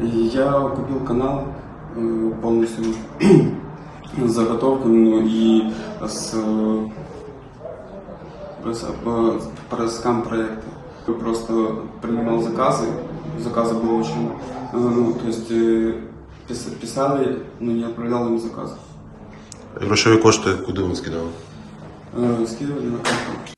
Е, я купил канал е, полностью с ну и с э, по- по проекта. Я Просто принимал заказы, заказы было очень, е, ну, то есть писали, ну, но не отправлял им заказы. Грошові кошти куди ви скидали? Э, Скидывали на карту.